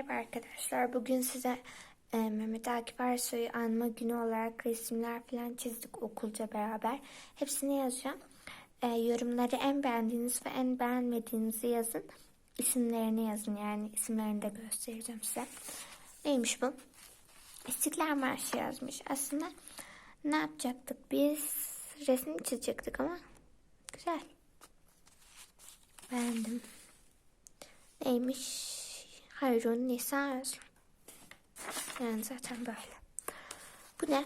Merhaba arkadaşlar. Bugün size e, Mehmet Akif Ersoy'u anma günü olarak resimler falan çizdik okulca beraber. Hepsini yazacağım. E, yorumları en beğendiğiniz ve en beğenmediğinizi yazın. İsimlerini yazın yani isimlerini de göstereceğim size. Neymiş bu? İstiklal Marşı yazmış. Aslında ne yapacaktık? Biz resim çizecektik ama güzel. Beğendim. Neymiş? Hayrun Nisa Özlem. Yani zaten böyle. Bu ne?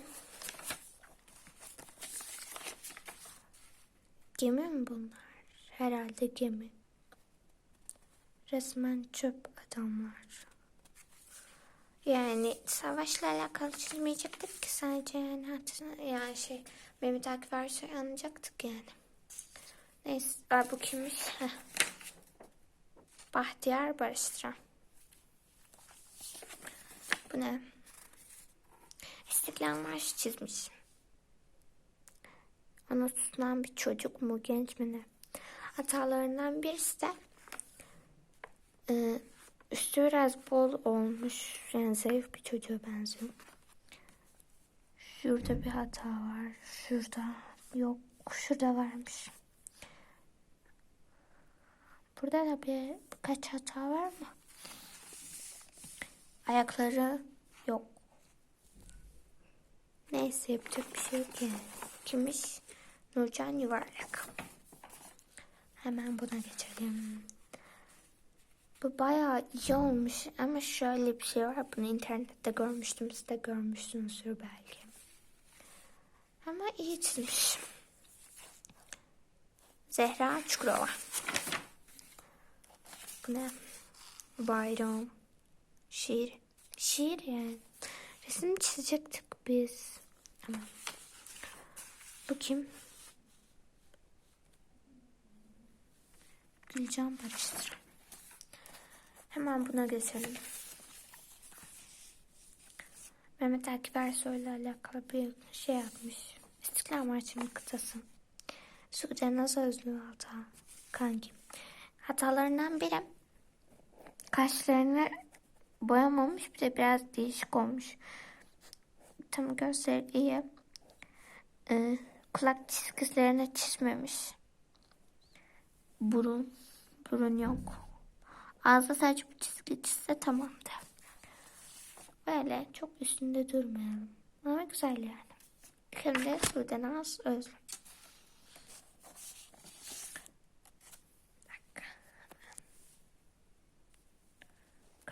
Gemi mi bunlar? Herhalde gemi. Resmen çöp adamlar. Yani savaşla alakalı çizmeyecektik ki sadece yani hatırına, yani şey Mehmet Akif Ersoy'u anlayacaktık yani. Neyse, Aa, bu kimmiş? Bahtiyar Barıştıran. Bu ne? İstiklal Marşı çizmiş. Tutulan bir çocuk mu genç mi ne? Hatalarından birisi de e, üstü biraz bol olmuş. Yani zayıf bir çocuğa benziyor. Şurada bir hata var. Şurada yok. Şurada varmış. Burada da bir birkaç hata var mı? Ayakları yok. Neyse yapacak bir şey yok. Kimmiş? Nurcan Yuvarlak. Hemen buna geçelim. Bu bayağı iyi olmuş ama şöyle bir şey var. Bunu internette görmüştüm. Siz de görmüşsünüzdür belki. Ama iyi çizmiş. Zehra Çukurova. Bu ne? Bayram. Şiir. Şiir yani. Resim çizecektik biz. Ama. Bu kim? Gülcan Barıştır. Hemen buna geçelim. Mehmet Akif Ersoy'la alakalı bir şey yapmış. İstiklal Marşı'nın kıtası. Sude Naz Özlü hata. Kanki. Hatalarından biri kaşlarını boyamamış bir de biraz değişik olmuş. Tam göster iyi. Ee, kulak çizgilerine çizmemiş. Burun. Burun yok. Ağzı sadece bir çizgi çizse tamamdı. Böyle çok üstünde durmayalım. Ama güzel yani. Şimdi Sude Naz Özlem.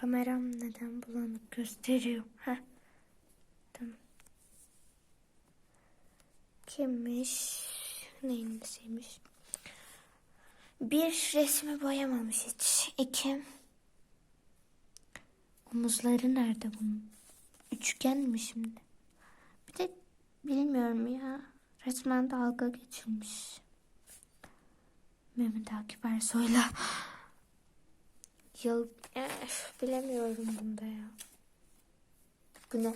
Kameram neden bulanık gösteriyor? Heh. Tamam. Kimmiş? Neyin nesiymiş? Bir resmi boyamamış hiç. İki. Omuzları nerede bunun? Üçgen mi şimdi? Bir de bilmiyorum ya. Resmen dalga geçilmiş. Mehmet Akif Ersoy'la. Yıl Öf, bilemiyorum bunda ya. Bu ne?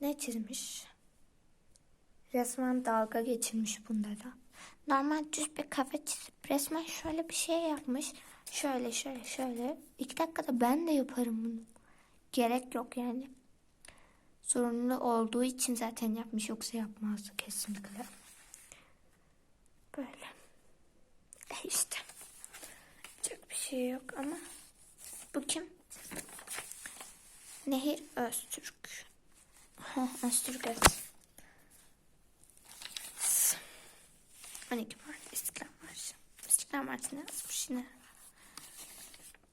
Ne çizmiş? Resmen dalga geçilmiş bunda da. Normal düz bir kafe çizip resmen şöyle bir şey yapmış. Şöyle şöyle şöyle. İki dakikada ben de yaparım bunu. Gerek yok yani. Sorunlu olduğu için zaten yapmış yoksa yapmazdı kesinlikle. Böyle. E işte bir şey yok ama bu kim? Nehir Öztürk. Öztürk evet. 12 Mart İstiklal Marşı. İstiklal Marşı ne yazmış yine?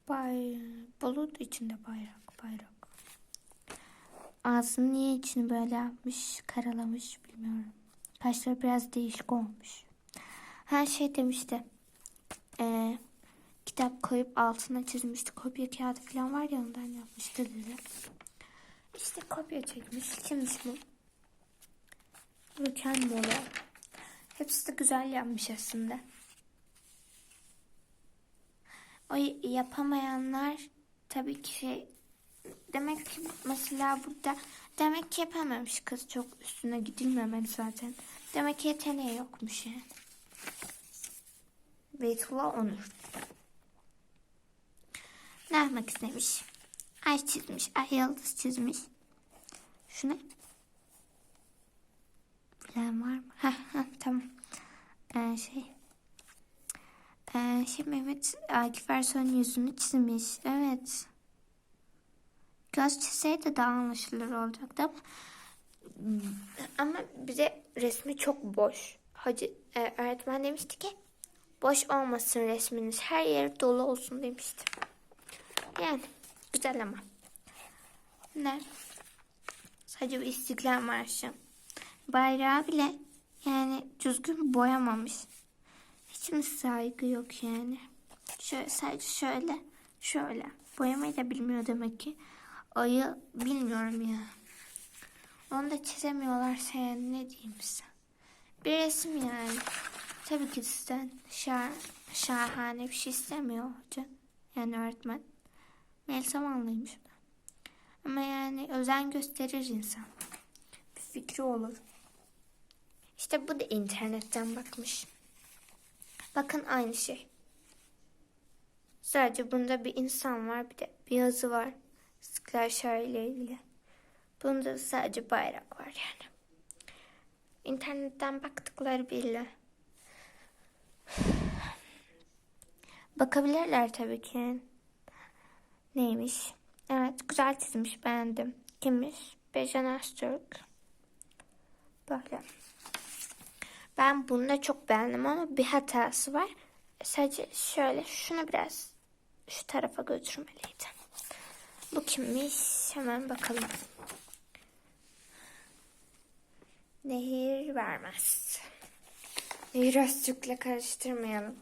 Bay, bulut içinde bayrak, bayrak. Ağzını niye içini böyle yapmış, karalamış bilmiyorum. Kaşları biraz değişik olmuş. Her şey demişti. Eee kitap koyup altına çizmişti. Kopya kağıdı falan var ya ondan yapmıştı dedi. İşte kopya çekmiş. Kimmiş bu? Rüken Mola. Hepsi de güzel yapmış aslında. O yapamayanlar tabii ki şey demek ki mesela burada demek ki yapamamış kız çok üstüne gidilmemeli zaten. Demek ki yeteneği yokmuş yani. Beytullah Onur. Yazmak istemiş. Ay çizmiş. Ay yıldız çizmiş. Şu ne? Bilen var mı? Heh, heh, tamam. Ee, şey. Ee, şey Mehmet Akif Ersoy'un yüzünü çizmiş. Evet. Göz çizseydi daha anlaşılır olacaktı ama ama bize resmi çok boş. Hacı e, öğretmen demişti ki boş olmasın resminiz. Her yer dolu olsun demişti. Yani güzel ama. Ne? Sadece bir istiklal marşı. Bayrağı bile yani düzgün boyamamış. Hiç mi saygı yok yani? Şöyle sadece şöyle şöyle. Boyamayı da bilmiyor demek ki. Ayı bilmiyorum ya. Onu da çizemiyorlarsa yani ne diyeyim size. Bir resim yani. Tabii ki sizden şah, şahane bir şey istemiyor hoca. Yani öğretmen. Melisa anlaymış da. Ama yani özen gösterir insan. Bir fikri olur. İşte bu da internetten bakmış. Bakın aynı şey. Sadece bunda bir insan var bir de bir yazı var. İstiklal ile ilgili. Bunda sadece bayrak var yani. İnternetten baktıkları belli. Bakabilirler tabii ki. Neymiş? Evet güzel çizmiş beğendim. Kimmiş? Bejan Öztürk. Böyle. Ben bunu da çok beğendim ama bir hatası var. Sadece şöyle şunu biraz şu tarafa götürmeliydim. Bu kimmiş? Hemen bakalım. Nehir vermez. Nehir Öztürk'le karıştırmayalım.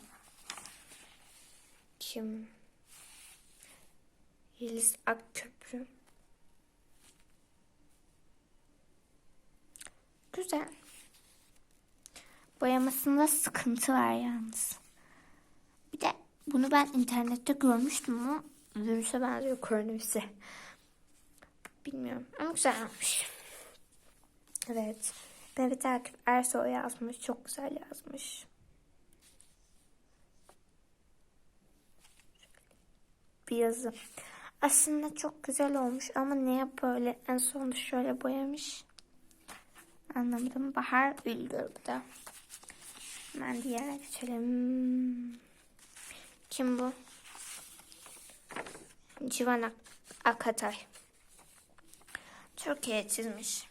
Kim? Yeliz Akköprü. Güzel. Boyamasında sıkıntı var yalnız. Bir de bunu ben internette görmüştüm ama virüse benziyor koronavirüse. Bilmiyorum ama güzel olmuş. Evet. Mehmet Akif Ersoy yazmış. Çok güzel yazmış. Bir yazı. Aslında çok güzel olmuş ama niye böyle en sonunda şöyle boyamış? Anlamadım. Bahar da. Hemen diğerine geçelim. Kim bu? Civan Ak Akatay. Türkiye çizmiş.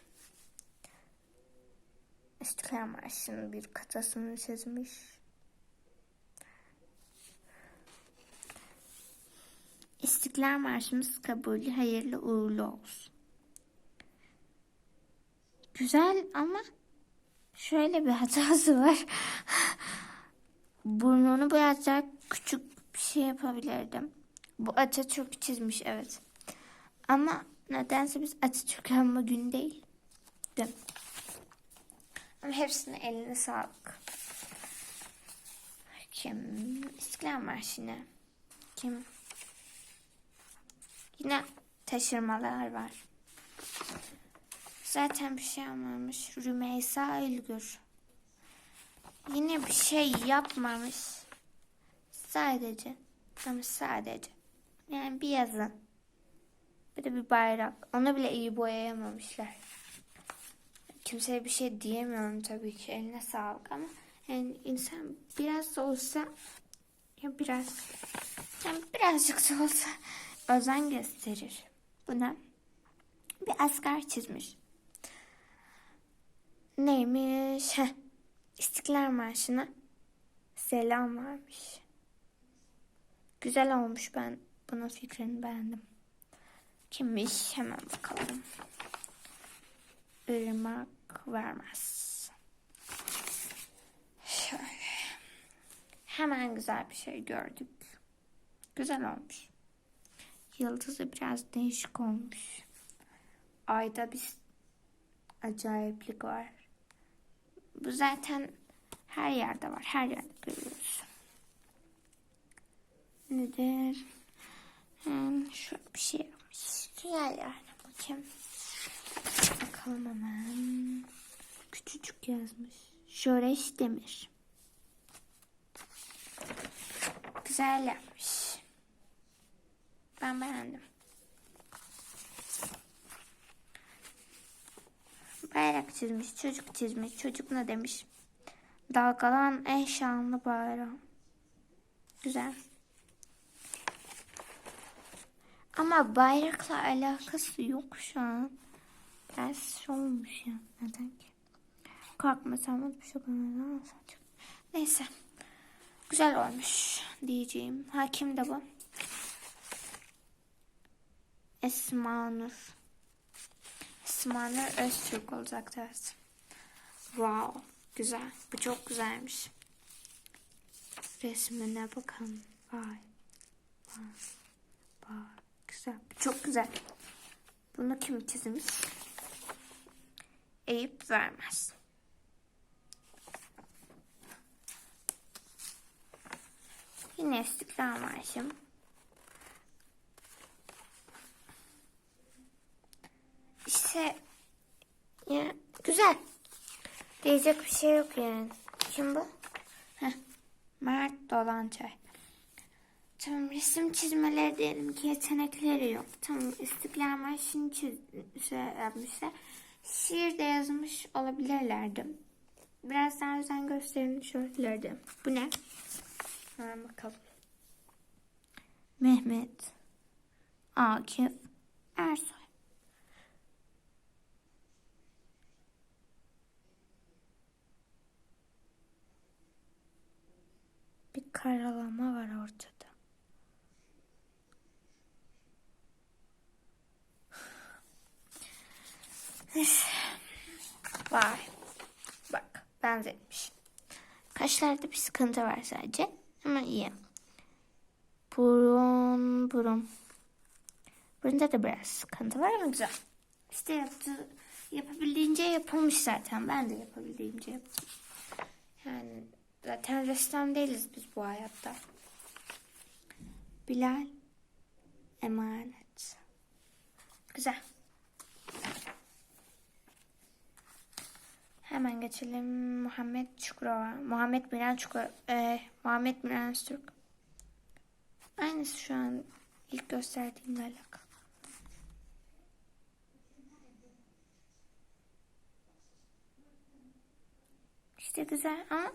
İstiklal Marşı'nın bir katasını çizmiş. İstiklal Marşımız kabulü hayırlı uğurlu olsun. Güzel ama şöyle bir hatası var. Burnunu boyatacak küçük bir şey yapabilirdim. Bu Atatürk çizmiş evet. Ama nedense biz Atatürk anma günü değil. Değil. Ama hepsine eline sağlık. Kim? İstiklal Marşı'nı. Kim? Yine taşırmalar var. Zaten bir şey olmamış. Rümeysa Ülgür. Yine bir şey yapmamış. Sadece. Ama sadece. Yani bir yazı. Bir de bir bayrak. Onu bile iyi boyayamamışlar. Kimseye bir şey diyemiyorum tabii ki. Eline sağlık ama yani insan biraz da olsa ya biraz yani birazcık da olsa özen gösterir. Buna bir asker çizmiş. Neymiş? Heh. İstiklal Marşı'na selam varmış. Güzel olmuş ben bunun fikrini beğendim. Kimmiş? Hemen bakalım. Irmak vermez. Şöyle. Hemen güzel bir şey gördük. Güzel olmuş. Yıldızı biraz değişik olmuş. Ayda bir acayiplik var. Bu zaten her yerde var. Her yerde görüyoruz. Nedir? Hmm, şöyle bir şey yapmış. Güzel yani. Bakayım. Bakalım hemen. Küçücük yazmış. Şöreş Demir. Güzel yapmış. Ben beğendim. Bayrak çizmiş, çocuk çizmiş. Çocuk ne demiş? Dalgalan en şanlı bayram. Güzel. Ama bayrakla alakası yok şu an. Şey olmuş ya. Neden ki? Korkmasam bir şey bana Neyse. Güzel olmuş diyeceğim. Hakim de bu. Esma Nur. Esma Nur Öztürk olacak evet. Wow. Güzel. Bu çok güzelmiş. Resmine bakın. Vay. Vay. Vay. Güzel. Bu çok güzel. Bunu kim çizmiş? Eyüp vermez. Yine istiklal marşım. İşte ya, güzel. Diyecek bir şey yok yani. Kim bu? Heh, Mert Dolançay. Tamam resim çizmeleri diyelim ki yetenekleri yok. Tamam İstiklal Marşı'nı çiz, şey yapmışlar. Şiir de yazmış olabilirlerdi. Biraz daha özen gösterilmiş olabilirdi. Bu ne? Hemen bakalım. Mehmet Akif Ersoy. Bir karalama var ortada. Vay. Bak benzetmiş. Kaşlarda bir sıkıntı var sadece. Ama iyi. Burun, burun. Burunda da biraz sıkıntı var ama güzel. İşte yaptı, yapabildiğince yapılmış zaten. Ben de yapabildiğince yaptım. Zaten ressam değiliz biz bu hayatta. Bilal emanet. Güzel. Hemen geçelim Muhammed Çukurova. Muhammed Miran Çukur, e, Muhammed Miran Türk. Aynısı şu an ilk gösterdiğimle alakalı. İşte güzel ama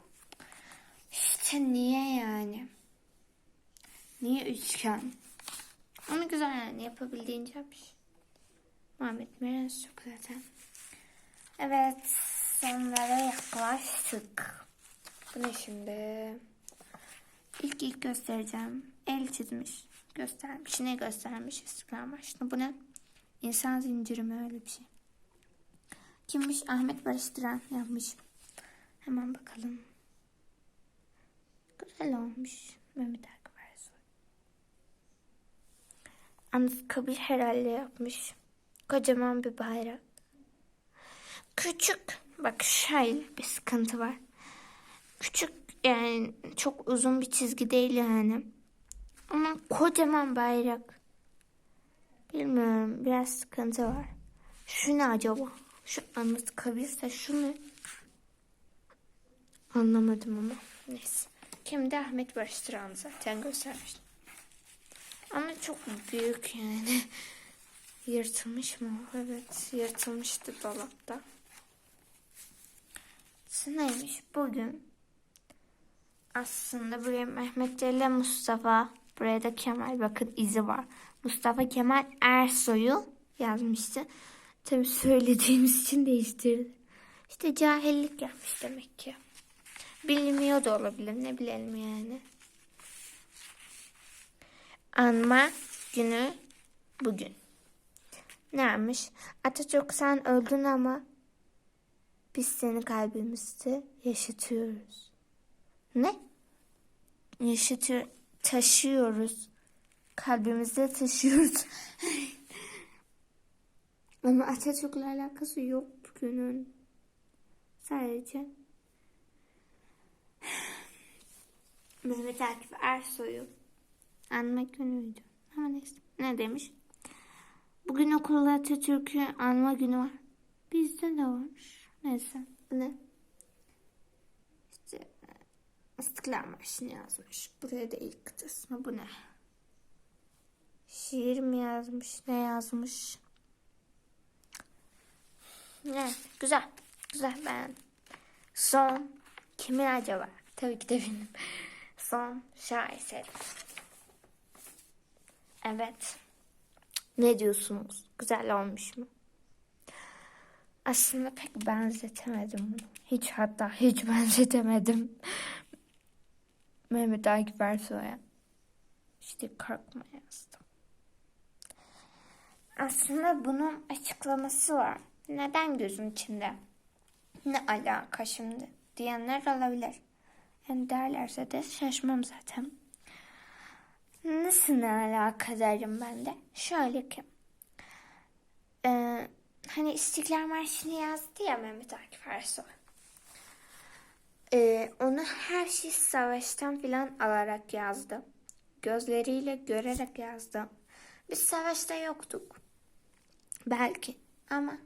işte niye yani? Niye üçgen? Ama güzel yani yapabildiğince yapmış. Muhammed Türk zaten. Evet sonlara yaklaştık. Bu ne şimdi? İlk ilk göstereceğim. El çizmiş. Göstermiş. Ne göstermiş? İstiklal Marşı'nda. Bu ne? İnsan zinciri mi öyle bir şey? Kimmiş? Ahmet Barış Diren yapmış. Hemen bakalım. Güzel olmuş. Mehmet Akif Ersoy. Anıtkabir herhalde yapmış. Kocaman bir bayrak. Küçük. Bak şöyle bir sıkıntı var. Küçük yani çok uzun bir çizgi değil yani. Ama kocaman bayrak. Bilmiyorum biraz sıkıntı var. Şu ne acaba? Şu Anıtkabir'se şu ne? Anlamadım ama. Neyse. Kimde Ahmet Barıştıran zaten göstermiştim. Ama çok büyük yani. Yırtılmış mı? Evet yırtılmıştı dolapta. Neymiş bugün? Aslında buraya Mehmet Celil Mustafa, buraya da Kemal bakın izi var. Mustafa Kemal Ersoy'u yazmıştı. Tabii söylediğimiz için değiştirdi. İşte cahillik yapmış demek ki. Bilmiyor da olabilir ne bilelim yani. Anma günü bugün. Neymiş? Atatürk sen öldün ama biz seni kalbimizde yaşatıyoruz. Ne? Yaşatıyor, taşıyoruz. Kalbimizde taşıyoruz. Ama Atatürk'le alakası yok bugünün. Sadece Mehmet Akif Ersoy'u anmak günüydü. Ama neyse. Ne demiş? Bugün okulda Atatürk'ü anma günü var. Bizde de varmış. Neyse. Ne? İşte İstiklal Marşı'nı yazmış. Buraya da ilk kısmı bu ne? Şiir mi yazmış, ne yazmış? Evet, güzel. Güzel ben. Son kimin acaba? Tabii ki de benim. Son şaheserim. Evet. Ne diyorsunuz? Güzel olmuş mu? Aslında pek benzetemedim bunu. Hiç hatta hiç benzetemedim. Mehmet Akif Ersoy'a. İşte korkma yazdım. Aslında bunun açıklaması var. Neden gözün içinde? Ne alaka şimdi? Diyenler olabilir. Yani derlerse de şaşmam zaten. Nasıl ne alaka derim ben de. Şöyle ki. Ee, hani İstiklal Marşı'nı yazdı ya Mehmet Akif Ersoy. Ee, onu her şey savaştan filan alarak yazdı. Gözleriyle görerek yazdı. Biz savaşta yoktuk. Belki ama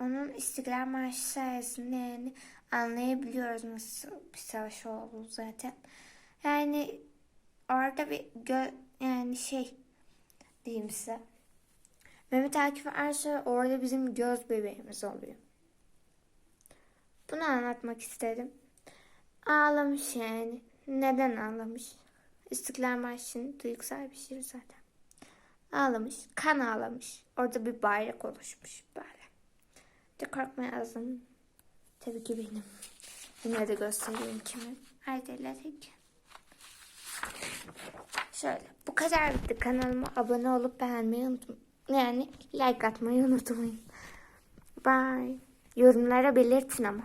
onun İstiklal Marşı sayesinde yani anlayabiliyoruz nasıl bir savaş olduğunu zaten. Yani orada bir gö yani şey diyeyim size. Mehmet Akif Ersoy orada bizim göz bebeğimiz oluyor. Bunu anlatmak istedim. Ağlamış yani. Neden ağlamış? İstiklal Marşı'nın duygusal bir şiir zaten. Ağlamış. Kan ağlamış. Orada bir bayrak oluşmuş böyle. De korkma yazdım. Tabii ki benim. Yine de göstereyim kimin. Haydiledik. Şöyle. Bu kadar bitti. Kanalıma abone olup beğenmeyi unutmayın. Yani like atmayı unutmayın. Bye. Yorumlara belirtin ama.